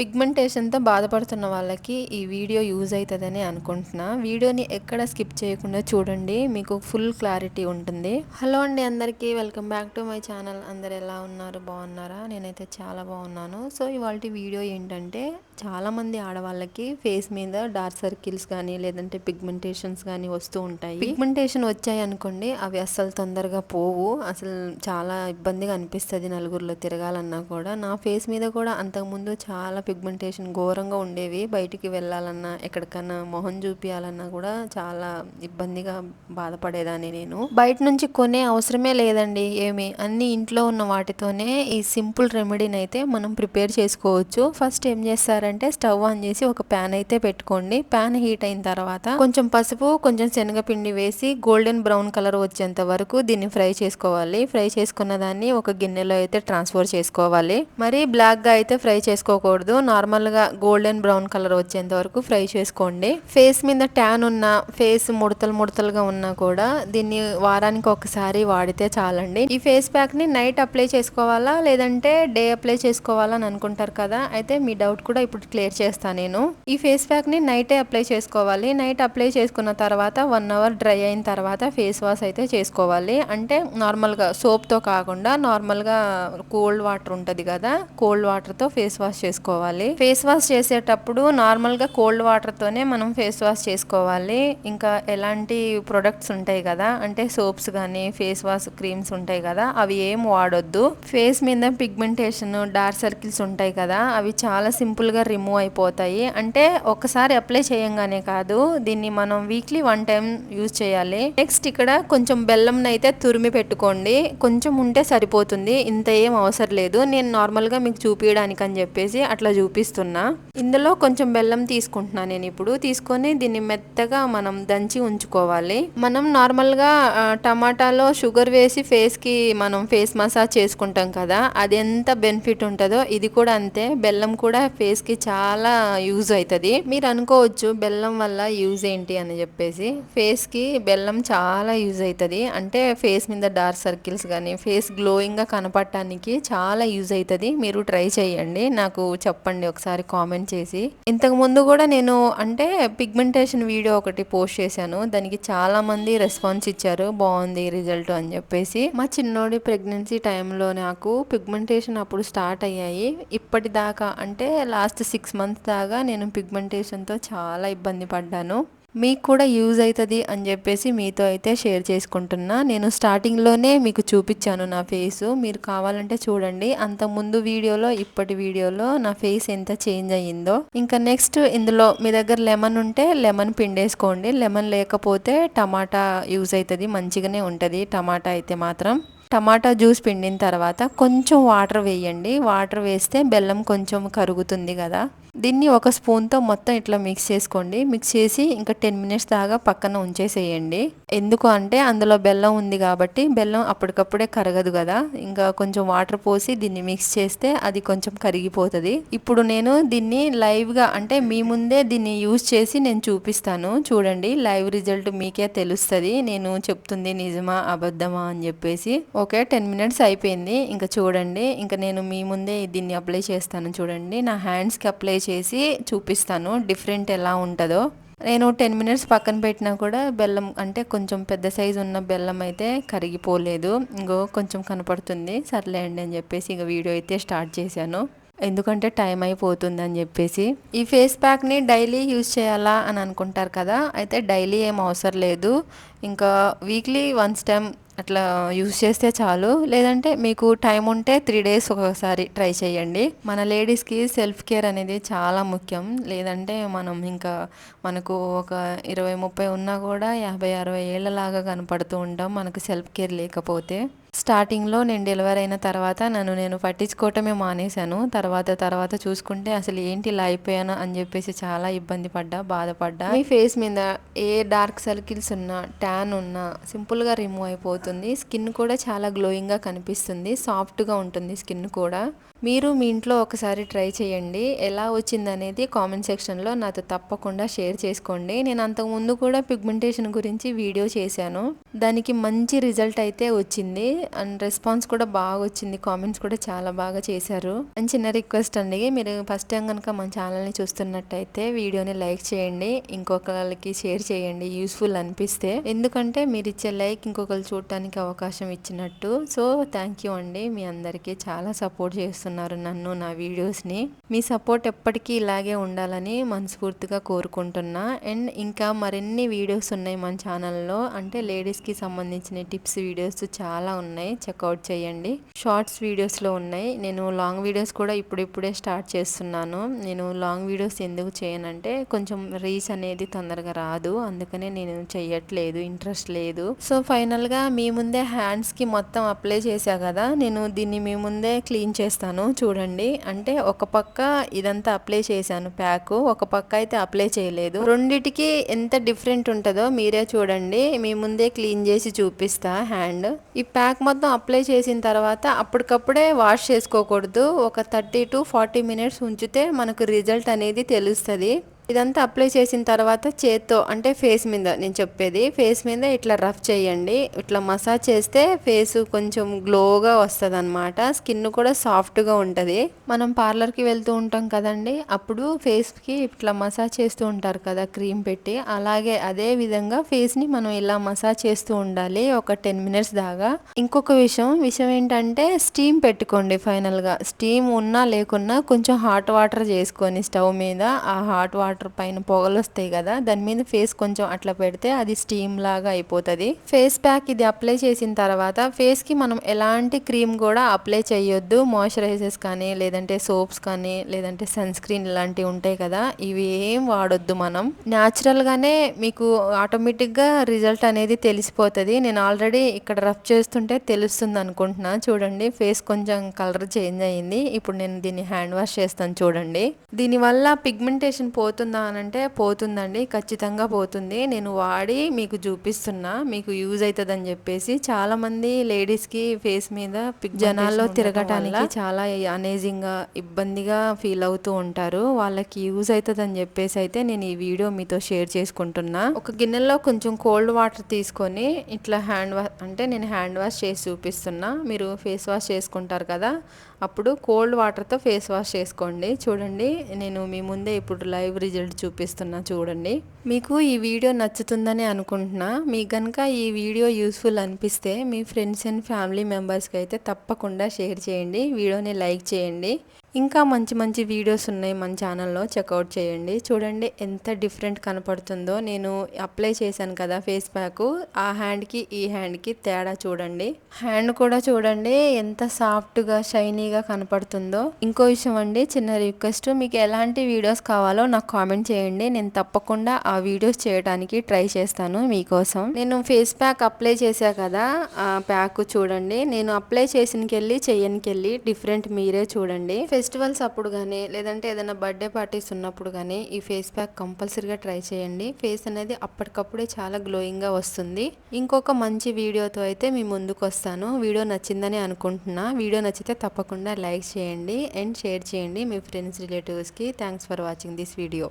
పిగ్మెంటేషన్తో బాధపడుతున్న వాళ్ళకి ఈ వీడియో యూజ్ అవుతుందని అనుకుంటున్నా. వీడియోని ఎక్కడ స్కిప్ చేయకుండా చూడండి. మీకు ఫుల్ క్లారిటీ ఉంటుంది. హలో అండి అందరికీ. Welcome back to my channel. అందరు ఎలా ఉన్నారు? బాగున్నారా? నేనైతే చాలా బాగున్నాను. సో ఇవాళ వీడియో ఏంటంటే చాలామంది ఆడవాళ్ళకి ఫేస్ మీద డార్క్ సర్కిల్స్ కానీ లేదంటే పిగ్మెంటేషన్స్ కానీ వస్తూ ఉంటాయి. పిగ్మెంటేషన్ వచ్చాయి అనుకోండి అవి అస్సలు తొందరగా పోవు. అసలు చాలా ఇబ్బందిగా అనిపిస్తుంది నలుగురిలో తిరగాలన్నా కూడా. నా ఫేస్ మీద కూడా అంతకుముందు చాలా పిగ్మెంటేషన్ ఘోరంగా ఉండేవి. బయటికి వెళ్ళాలన్నా ఎక్కడికన్నా మొహం చూపించాలన్నా కూడా చాలా ఇబ్బందిగా బాధపడేదాన్ని నేను. బయట నుంచి కొనే అవసరమే లేదండి ఏమి. అన్ని ఇంట్లో ఉన్న వాటితోనే ఈ సింపుల్ రెమెడీని అయితే మనం ప్రిపేర్ చేసుకోవచ్చు. ఫస్ట్ ఏం చేస్తారంటే స్టవ్ ఆన్ చేసి ఒక ప్యాన్ అయితే పెట్టుకోండి. ప్యాన్ హీట్ అయిన తర్వాత కొంచెం పసుపు కొంచెం శనగపిండి వేసి గోల్డెన్ బ్రౌన్ కలర్ వచ్చేంత వరకు దీన్ని ఫ్రై చేసుకోవాలి. ఫ్రై చేసుకున్న దాన్ని ఒక గిన్నెలో అయితే ట్రాన్స్ఫర్ చేసుకోవాలి. మరి బ్లాక్గా అయితే ఫ్రై చేసుకోకూడదు. నార్మల్గా గోల్డెన్ బ్రౌన్ కలర్ వచ్చేంత వరకు ఫ్రై చేసుకోండి. ఫేస్ మీద ట్యాన్ ఉన్న ఫేస్ ముడతలు ముడతలుగా ఉన్నా కూడా దీన్ని వారానికి ఒకసారి వాడితే చాలండి. ఈ ఫేస్ ప్యాక్ని నైట్ అప్లై చేసుకోవాలా? లేదంటే డే అప్లై చేసుకోవాలా అని అనుకుంటారు కదా? అయితే మీ డౌట్ కూడా ఇప్పుడు క్లియర్ చేస్తాను నేను. ఈ ఫేస్ ప్యాక్ని నైటే అప్లై చేసుకోవాలి. నైట్ అప్లై చేసుకున్న తర్వాత వన్ అవర్ డ్రై అయిన తర్వాత ఫేస్ వాష్ అయితే చేసుకోవాలి. అంటే నార్మల్గా సోప్తో సోప్తో కాకుండా నార్మల్గా కోల్డ్ వాటర్ ఉంటుంది కదా? కోల్డ్ వాటర్తో ఫేస్ వాష్ చేసుకోవాలి. ఫేస్ వాష్ చేసేటప్పుడు నార్మల్గా కోల్డ్ వాటర్ తోనే మనం ఫేస్ వాష్ చేసుకోవాలి. ఇంకా ఎలాంటి ప్రొడక్ట్స్ ఉంటాయి కదా అంటే సోప్స్ కానీ ఫేస్ వాష్ క్రీమ్స్ ఉంటాయి కదా అవి ఏం వాడొద్దు. ఫేస్ మీద పిగ్మెంటేషన్ డార్క్ సర్కిల్స్ ఉంటాయి కదా అవి చాలా సింపుల్గా రిమూవ్ అయిపోతాయి. అంటే ఒకసారి అప్లై చేయంగానే కాదు దీన్ని మనం వీక్లీ వన్ టైం యూజ్ చేయాలి. నెక్స్ట్ ఇక్కడ కొంచెం బెల్లం అయితే తురిమి పెట్టుకోండి. కొంచెం ఉంటే సరిపోతుంది. ఇంత ఏం అవసరం లేదు. నేను నార్మల్గా మీకు చూపించడానికి అని చెప్పేసి అట్లా చూపిస్తున్నా. ఇందులో కొంచెం బెల్లం తీసుకుంటున్నా నేను ఇప్పుడు. తీసుకొని దీన్ని మెత్తగా మనం దంచి ఉంచుకోవాలి. మనం నార్మల్గా టమాటాలో షుగర్ వేసి ఫేస్కి మనం ఫేస్ మసాజ్ చేసుకుంటాం కదా అది ఎంత బెనిఫిట్ ఉంటుందో ఇది కూడా అంతే. బెల్లం కూడా ఫేస్కి చాలా యూజ్ అవుతుంది. మీరు అనుకోవచ్చు బెల్లం వల్ల యూజ్ ఏంటి అని చెప్పేసి. ఫేస్కి బెల్లం చాలా యూజ్ అవుతుంది. అంటే ఫేస్ మీద డార్క్ సర్కిల్స్ కానీ ఫేస్ గ్లోయింగ్గా కనపడటానికి చాలా యూజ్ అవుతుంది. మీరు ట్రై చేయండి. నాకు చెప్పండి ఒకసారి కామెంట్ చేసి. ఇంతకు ముందు కూడా నేను అంటే పిగ్మెంటేషన్ వీడియో ఒకటి పోస్ట్ చేశాను. దానికి చాలా మంది రెస్పాన్స్ ఇచ్చారు. బాగుంది రిజల్ట్ అని చెప్పేసి. మా చిన్నోడి ప్రెగ్నెన్సీ టైంలో నాకు పిగ్మెంటేషన్ అప్పుడు స్టార్ట్ అయ్యాయి. ఇప్పటిదాకా అంటే లాస్ట్ సిక్స్ మంత్స్ దాకా నేను పిగ్మెంటేషన్తో చాలా ఇబ్బంది పడ్డాను. మీకు కూడా యూజ్ అవుతుంది అని చెప్పేసి మీతో అయితే షేర్ చేసుకుంటున్నా. నేను స్టార్టింగ్లోనే మీకు చూపించాను నా ఫేస్ మీరు కావాలంటే చూడండి. అంత ముందు వీడియోలో ఇప్పటి వీడియోలో నా ఫేస్ ఎంత చేంజ్ అయ్యిందో. ఇంకా నెక్స్ట్ ఇందులో మీ దగ్గర లెమన్ ఉంటే లెమన్ పిండేసుకోండి. లెమన్ లేకపోతే టమాటా యూజ్ అవుతుంది మంచిగానే ఉంటుంది. టమాటా అయితే మాత్రం. టమాటా జ్యూస్ పిండిన తర్వాత కొంచెం వాటర్ వేయండి. వాటర్ వేస్తే బెల్లం కొంచెం కరుగుతుంది కదా. దీన్ని ఒక స్పూన్తో మొత్తం ఇట్లా మిక్స్ చేసుకోండి. మిక్స్ చేసి ఇంకా టెన్ మినిట్స్ దాకా పక్కన ఉంచేసేయండి. ఎందుకు అంటే అందులో బెల్లం ఉంది కాబట్టి బెల్లం అప్పటికప్పుడే కరగదు కదా. ఇంకా కొంచెం వాటర్ పోసి దీన్ని మిక్స్ చేస్తే అది కొంచెం కరిగిపోతుంది. ఇప్పుడు నేను దీన్ని లైవ్గా అంటే మీ ముందే దీన్ని యూజ్ చేసి నేను చూపిస్తాను. చూడండి లైవ్ రిజల్ట్ మీకే తెలుస్తుంది. నేను చెప్తుంది నిజమా అబద్ధమా అని చెప్పేసి. ఓకే టెన్ మినిట్స్ అయిపోయింది. ఇంకా చూడండి ఇంకా నేను మీ ముందే దీన్ని అప్లై చేస్తాను. చూడండి నా హ్యాండ్స్కి అప్లై చేసి చూపిస్తాను. డిఫరెంట్ ఎలా ఉంటుందో. నేను టెన్ మినిట్స్ పక్కన పెట్టినా కూడా బెల్లం అంటే కొంచెం పెద్ద సైజు ఉన్న బెల్లం అయితే కరిగిపోలేదు. ఇంకో కొంచెం కనపడుతుంది. సర్లేండి అని చెప్పేసి ఇంక వీడియో అయితే స్టార్ట్ చేశాను. ఎందుకంటే టైం అయిపోతుంది అని చెప్పేసి. ఈ ఫేస్ ప్యాక్ని డైలీ యూజ్ చేయాలా అని అనుకుంటారు కదా. అయితే డైలీ ఏం అవసరం లేదు. ఇంకా వీక్లీ వన్స్ టైం అట్లా యూజ్ చేస్తే చాలు. లేదంటే మీకు టైం ఉంటే త్రీ డేస్ ఒకసారి ట్రై చేయండి. మన లేడీస్కి సెల్ఫ్ కేర్ అనేది చాలా ముఖ్యం. లేదంటే మనం ఇంకా మనకు ఒక ఇరవై ముప్పై ఉన్నా కూడా యాభై అరవై ఏళ్ళలాగా కనపడుతూ ఉంటాం. మనకు సెల్ఫ్ కేర్ లేకపోతే. స్టార్టింగ్లో నేను డెలివరీ అయిన తర్వాత నన్ను నేను పట్టించుకోవటమే మానేశాను. తర్వాత తర్వాత చూసుకుంటే అసలు ఏంటి ఇలా అయిపోయాను అని చెప్పేసి చాలా ఇబ్బంది పడ్డా బాధపడ్డా. మీ ఫేస్ మీద ఏ డార్క్ సర్కిల్స్ ఉన్నా ట్యాన్ ఉన్నా సింపుల్గా రిమూవ్ అయిపోతుంది. స్కిన్ కూడా చాలా గ్లోయింగ్గా కనిపిస్తుంది. సాఫ్ట్గా ఉంటుంది స్కిన్ కూడా. మీరు మీ ఇంట్లో ఒకసారి ట్రై చేయండి. ఎలా వచ్చింది అనేది కామెంట్ సెక్షన్లో నాతో తప్పకుండా షేర్ చేసుకోండి. నేను అంతకుముందు కూడా పిగ్మెంటేషన్ గురించి వీడియో చేశాను. దానికి మంచి రిజల్ట్ అయితే వచ్చింది. అండ్ రెస్పాన్స్ కూడా బాగా వచ్చింది కామెంట్స్ కూడా చాలా బాగా చేశారు. అండ్ చిన్న రిక్వెస్ట్ అండి మీరు ఫస్ట్ టైం కనుక మన ఛానల్ని చూస్తున్నట్టయితే వీడియోని లైక్ చేయండి ఇంకొకరికి షేర్ చేయండి యూస్ఫుల్ అనిపిస్తే. ఎందుకంటే మీరు ఇచ్చే లైక్ ఇంకొకరు చూడటానికి అవకాశం ఇచ్చినట్టు. సో థ్యాంక్ యూ అండి. మీ అందరికీ చాలా సపోర్ట్ చేస్తున్నారు నన్ను నా వీడియోస్ని. మీ సపోర్ట్ ఎప్పటికీ ఇలాగే ఉండాలని మనస్ఫూర్తిగా కోరుకుంటున్నా. అండ్ ఇంకా మరిన్ని వీడియోస్ ఉన్నాయి మన ఛానల్లో. అంటే లేడీస్కి సంబంధించిన టిప్స్ వీడియోస్ చాలా ఉన్నాయి. ఉన్నాయి. చెక్అవుట్ చేయండి. షార్ట్స్ వీడియోస్లో ఉన్నాయి. నేను లాంగ్ వీడియోస్ కూడా ఇప్పుడిప్పుడే స్టార్ట్ చేస్తున్నాను. నేను లాంగ్ వీడియోస్ ఎందుకు చేయనంటే కొంచెం రీచ్ అనేది తొందరగా రాదు. అందుకనే నేను చెయ్యట్లేదు ఇంట్రెస్ట్ లేదు. సో ఫైనల్గా మీ ముందే హ్యాండ్స్కి మొత్తం అప్లై చేశా కదా నేను దీన్ని మీ ముందే క్లీన్ చేస్తాను. చూడండి. అంటే ఒక పక్క ఇదంతా అప్లై చేశాను ప్యాక్ ఒక పక్క అయితే అప్లై చేయలేదు. రెండిటికి ఎంత డిఫరెంట్ ఉంటుందో మీరే చూడండి. మీ ముందే క్లీన్ చేసి చూపిస్తా హ్యాండ్ ఈ ప్యాక్ మొత్తం అప్లై చేసిన తర్వాత అప్పటికప్పుడే వాష్ చేసుకోకూడదు. ఒక థర్టీ టు ఫార్టీ మినిట్స్ ఉంచితే మనకు రిజల్ట్ అనేది తెలుస్తుంది. ఇదంతా అప్లై చేసిన తర్వాత చేత్తో అంటే ఫేస్ మీద నేను చెప్పేది ఫేస్ మీద ఇట్లా రఫ్ చేయండి. ఇట్లా మసాజ్ చేస్తే ఫేస్ కొంచెం గ్లోగా వస్తుంది అనమాట స్కిన్ కూడా సాఫ్ట్గా ఉంటుంది. మనం పార్లర్కి వెళ్తూ ఉంటాం కదండి అప్పుడు ఫేస్కి ఇట్లా మసాజ్ చేస్తూ ఉంటారు కదా క్రీమ్ పెట్టి. అలాగే అదే విధంగా ఫేస్ని మనం ఇలా మసాజ్ చేస్తూ ఉండాలి ఒక టెన్ మినిట్స్ దాకా. ఇంకొక విషయం విషయం ఏంటంటే స్టీమ్ పెట్టుకోండి ఫైనల్గా. స్టీమ్ ఉన్నా లేకున్నా కొంచెం హాట్ వాటర్ చేసుకొని స్టవ్ మీద ఆ హాట్ వాటర్ వాటర్ పైన పొగలు వస్తాయి కదా దాని మీద ఫేస్ కొంచెం అట్లా పెడితే అది స్టీమ్ లాగా అయిపోతుంది. ఫేస్ ప్యాక్ ఇది అప్లై చేసిన తర్వాత ఫేస్కి మనం ఎలాంటి క్రీమ్ కూడా అప్లై చేయొద్దు. మాయిశ్చరైజర్స్ కానీ లేదంటే సోప్స్ కానీ లేదంటే సన్ స్క్రీన్ ఇలాంటివి ఉంటాయి కదా ఇవి ఏం వాడొద్దు మనం. న్యాచురల్గానే మీకు ఆటోమేటిక్గా రిజల్ట్ అనేది తెలిసిపోతుంది. నేను ఆల్రెడీ ఇక్కడ రఫ్ చేస్తుంటే తెలుస్తుంది అనుకుంటున్నా. చూడండి ఫేస్ కొంచెం కలర్ చేంజ్ అయ్యింది ఇప్పుడు నేను దీన్ని హ్యాండ్ వాష్ చేస్తాను చూడండి. దీనివల్ల పిగ్మెంటేషన్ పోతుంది పోతుందా అని అంటే పోతుందండి ఖచ్చితంగా పోతుంది. నేను వాడి మీకు చూపిస్తున్నా మీకు యూజ్ అవుతుంది అని చెప్పేసి చాలా మంది లేడీస్కి ఫేస్ మీద జనాల్లో తిరగటానికి చాలా అనేజింగ్గా ఇబ్బందిగా ఫీల్ అవుతూ ఉంటారు. వాళ్ళకి యూజ్ అవుతుంది అని చెప్పేసి అయితే నేను ఈ వీడియో మీతో షేర్ చేసుకుంటున్నా. ఒక గిన్నెలో కొంచెం కోల్డ్ వాటర్ తీసుకొని ఇట్లా హ్యాండ్ వాష్ అంటే నేను హ్యాండ్ వాష్ చేసి చూపిస్తున్నా. మీరు ఫేస్ వాష్ చేసుకుంటారు కదా అప్పుడు కోల్డ్ వాటర్తో ఫేస్ వాష్ చేసుకోండి. చూడండి నేను మీ ముందే ఇప్పుడు లైవ్ రిజల్ట్ చూపిస్తున్నా చూడండి. మీకు ఈ వీడియో నచ్చుతుందని అనుకుంటున్నా. మీకు కనుక ఈ వీడియో యూస్ఫుల్ అనిపిస్తే మీ ఫ్రెండ్స్ అండ్ ఫ్యామిలీ మెంబర్స్కి అయితే తప్పకుండా షేర్ చేయండి. వీడియోని లైక్ చేయండి. ఇంకా మంచి మంచి వీడియోస్ ఉన్నాయి మన ఛానల్లో. చెక్అవుట్ చేయండి. చూడండి ఎంత డిఫరెంట్ కనపడుతుందో. నేను అప్లై చేశాను కదా ఫేస్ ప్యాక్ ఆ హ్యాండ్కి ఈ హ్యాండ్కి తేడా చూడండి. హ్యాండ్ కూడా చూడండి ఎంత సాఫ్ట్గా షైనీగా కనపడుతుందో. ఇంకో విషయం అండి చిన్న రిక్వెస్ట్ మీకు ఎలాంటి వీడియోస్ కావాలో నాకు కామెంట్ చేయండి. నేను తప్పకుండా ఆ వీడియోస్ చేయడానికి ట్రై చేస్తాను మీకోసం. నేను ఫేస్ ప్యాక్ అప్లై చేశా కదా ఆ ప్యాక్ చూడండి. నేను అప్లై చేసినకెళ్ళి చెయ్యనికెళ్ళి డిఫరెంట్ మీరే చూడండి. ఫెస్టివల్స్ అప్పుడు కానీ లేదంటే ఏదైనా బర్త్డే పార్టీస్ ఉన్నప్పుడు కానీ ఈ ఫేస్ ప్యాక్ కంపల్సరీగా ట్రై చేయండి. ఫేస్ అనేది అప్పటికప్పుడే చాలా గ్లోయింగ్గా వస్తుంది. ఇంకొక మంచి వీడియోతో అయితే మీ ముందుకు వస్తాను. వీడియో నచ్చిందని అనుకుంటున్నా. వీడియో నచ్చితే తప్పకుండా లైక్ చేయండి అండ్ షేర్ చేయండి మీ ఫ్రెండ్స్ రిలేటివ్స్కి. Thanks for watching this video.